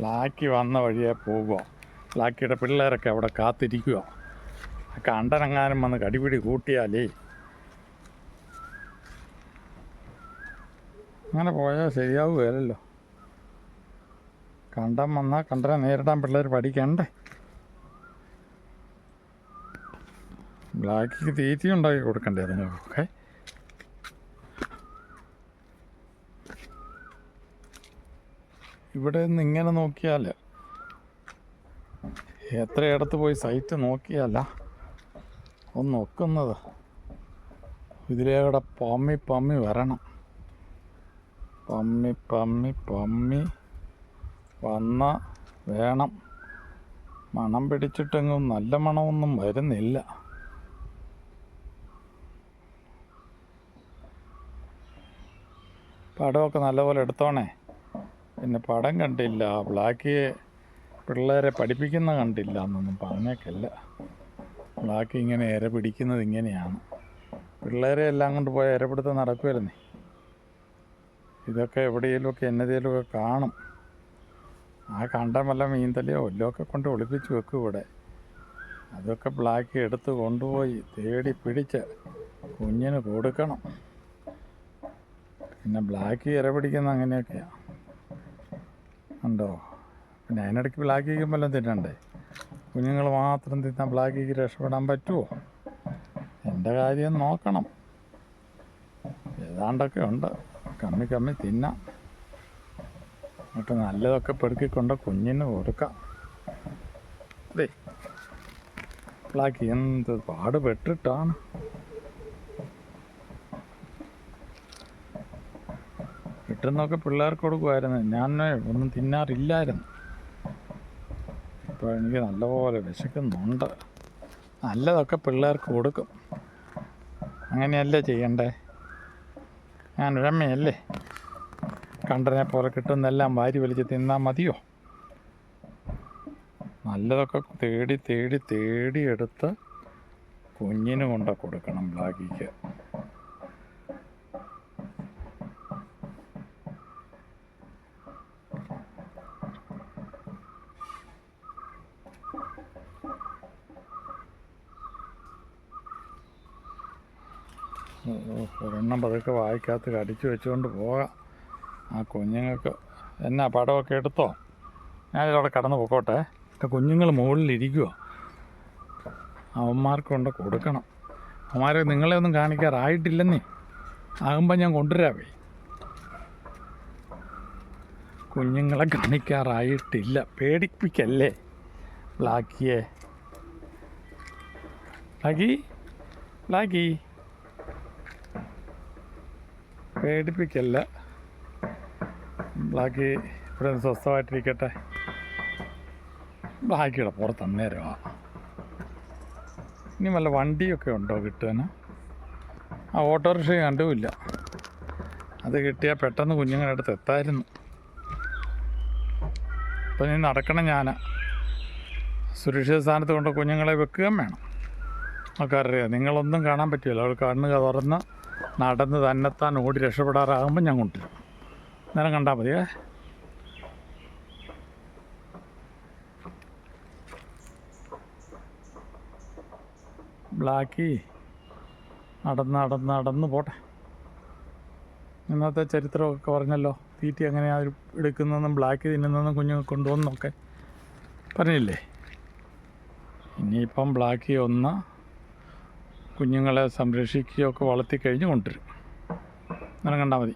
ബ്ലാക്കി വന്ന വഴിയെ പോകുക ലാക്കിയുടെ പിള്ളേരൊക്കെ അവിടെ കാത്തിരിക്കുക. കണ്ടനങ്ങാനും വന്ന് കടിപിടി കൂട്ടിയാലേ. അങ്ങനെ പോയാൽ ശരിയാവുകയല്ലോ കണ്ടം വന്നാൽ കണ്ടനെ നേരിടാൻ പിള്ളേർ പഠിക്കണ്ടേ. ബ്ലാക്കിക്ക് തീറ്റി ഉണ്ടാക്കി കൊടുക്കണ്ടേ അതുങ്ങൾക്കൊക്കെ ഇവിടെ നിന്ന് ഇങ്ങനെ നോക്കിയാൽ എത്രയിടത്ത് പോയി സൈറ്റ് നോക്കിയാല? ഒന്ന് നോക്കുന്നത് ഇതിലേടെ പമ്മി പമ്മി വരണം. പമ്മി പമ്മി പമ്മി വന്ന വേണം. മണം പിടിച്ചിട്ടെങ്കിലും നല്ല മണമൊന്നും വരുന്നില്ല. പടമൊക്കെ നല്ലപോലെ എടുത്തോണേ? പിന്നെ പടം കണ്ടില്ല. ബ്ലാക്ക് പിള്ളേരെ പഠിപ്പിക്കുന്ന കണ്ടില്ല എന്നൊന്നും പറഞ്ഞേക്കല്ല. ബ്ലാക്ക് ഇങ്ങനെ ഇര പിടിക്കുന്നത് ഇങ്ങനെയാണ്. പിള്ളേരെ എല്ലാം കൊണ്ട് പോയ ഇരപിടുത്തം നടക്കുമായിരുന്നേ ഇതൊക്കെ എവിടെയെങ്കിലുമൊക്കെ എന്നതേലുമൊക്കെ കാണും. ആ കണ്ട വല്ല മീൻതലയോ ഒല്ലൊക്കെ കൊണ്ട് ഒളിപ്പിച്ച് വെക്കും ഇവിടെ. അതൊക്കെ ബ്ലാക്ക് എടുത്ത് കൊണ്ടുപോയി തേടി പിടിച്ച് കുഞ്ഞിന് കൊടുക്കണം. പിന്നെ ബ്ലാക്ക് ഇര പിടിക്കുന്ന അങ്ങനെയൊക്കെയാണ് ഉണ്ടോ? പിന്നെ അതിനിടയ്ക്ക് ബ്ലാക്ക് കേക്കും വല്ലതും തിന്നണ്ടേ? കുഞ്ഞുങ്ങൾ മാത്രം തിന്നാൻ കേക്ക് രക്ഷപ്പെടാൻ പറ്റുമോ എന്റെ കാര്യം നോക്കണം. ഏതാണ്ടൊക്കെ ഉണ്ട്. കമ്മി കമ്മി തിന്നാം. എന്നിട്ട് നല്ലതൊക്കെ പെടുക്കിക്കൊണ്ട് കുഞ്ഞിന് കൊടുക്കാം. അതെ ബ്ലാക്ക് എന്ത് പാടുപെട്ടിട്ടാണ്. കിട്ടുന്നൊക്കെ പിള്ളേർക്ക് കൊടുക്കുമായിരുന്നു ഞാൻ ഒന്നും തിന്നാറില്ലായിരുന്നു. ഇപ്പോൾ എനിക്ക് നല്ലപോലെ വിശക്കുന്നുണ്ട്. നല്ലതൊക്കെ പിള്ളേർക്ക് കൊടുക്കും. അങ്ങനെയല്ലേ ചെയ്യണ്ടേ? ഞാൻ ഉഴമ്മയല്ലേ കണ്ടനെ പോലെ കിട്ടുന്നെല്ലാം വാരി വലിച്ച് തിന്നാൽ മതിയോ? നല്ലതൊക്കെ തേടി തേടി തേടിയെടുത്ത് കുഞ്ഞിനും കൊണ്ട് കൊടുക്കണം ബ്ലാക്കിക്ക് ഒരെണ്ണം പതുക്കെ വായിക്കാത്ത കടിച്ചു വെച്ചുകൊണ്ട് പോകാം. ആ കുഞ്ഞുങ്ങൾക്ക് എന്നാ പടമൊക്കെ എടുത്തോ? ഞാനിതവിടെ കടന്നു പോക്കോട്ടെ. കുഞ്ഞുങ്ങൾ മുകളിലിരിക്കുക അവന്മാർക്ക് കൊണ്ട് കൊടുക്കണം. അവന്മാരെ നിങ്ങളെ ഒന്നും കാണിക്കാറായിട്ടില്ലെന്നേ. ആകുമ്പോൾ ഞാൻ കൊണ്ടുവരാവേ. കുഞ്ഞുങ്ങളെ കാണിക്കാറായിട്ടില്ല. പേടിപ്പിക്കല്ലേ? ബ്ലാക്കിയെ. ബ്ലാക്കി? ബ്ലാക്കി? പേടിപ്പിക്കല്ല. ബ്ലാക്കി ഇവിടെ സ്വസ്ഥമായിട്ടിരിക്കട്ടെ. ബ്ലാക്കിയുടെ പുറത്ത് അന്നേരമാ. ഇനി വല്ല വണ്ടിയൊക്കെ ഉണ്ടോ കിട്ടാൻ ആ ഓട്ടോറിക്ഷ കണ്ടുമില്ല. അത് കിട്ടിയാൽ പെട്ടെന്ന് കുഞ്ഞുങ്ങളുടെ അടുത്ത് എത്തായിരുന്നു. അപ്പം നീ നടക്കണം ഞാൻ സുരക്ഷിത സ്ഥാനത്ത് കൊണ്ട് കുഞ്ഞുങ്ങളെ വെക്കുകയും വേണം. നമുക്കറിയാം നിങ്ങളൊന്നും കാണാൻ പറ്റില്ല. അവൾ കണ്ണ് തുറന്ന് നടന്ന് തന്നെത്താൻ ഓടി രക്ഷപ്പെടാറാകുമ്പോൾ ഞാൻ കൊണ്ടുവരും. നേരം കണ്ടാൽ മതിയേ. ബ്ലാക്കി നടന്ന് നടന്ന് നടന്ന് പോട്ടെ. ഇന്നത്തെ ചരിത്രമൊക്കെ പറഞ്ഞല്ലോ തീറ്റി എങ്ങനെയാണ് എടുക്കുന്നതെന്നും ബ്ലാക്ക് തിന്നുന്നതെന്നും കുഞ്ഞുങ്ങൾ കൊണ്ടുവന്നൊക്കെ പറഞ്ഞില്ലേ? ഇനിയിപ്പം ബ്ലാക്കി ഒന്ന് കുഞ്ഞുങ്ങളെ സംരക്ഷിക്കുകയൊക്കെ വളർത്തി കഴിഞ്ഞ് കൊണ്ടുവരും അങ്ങനെ കണ്ടാൽ മതി.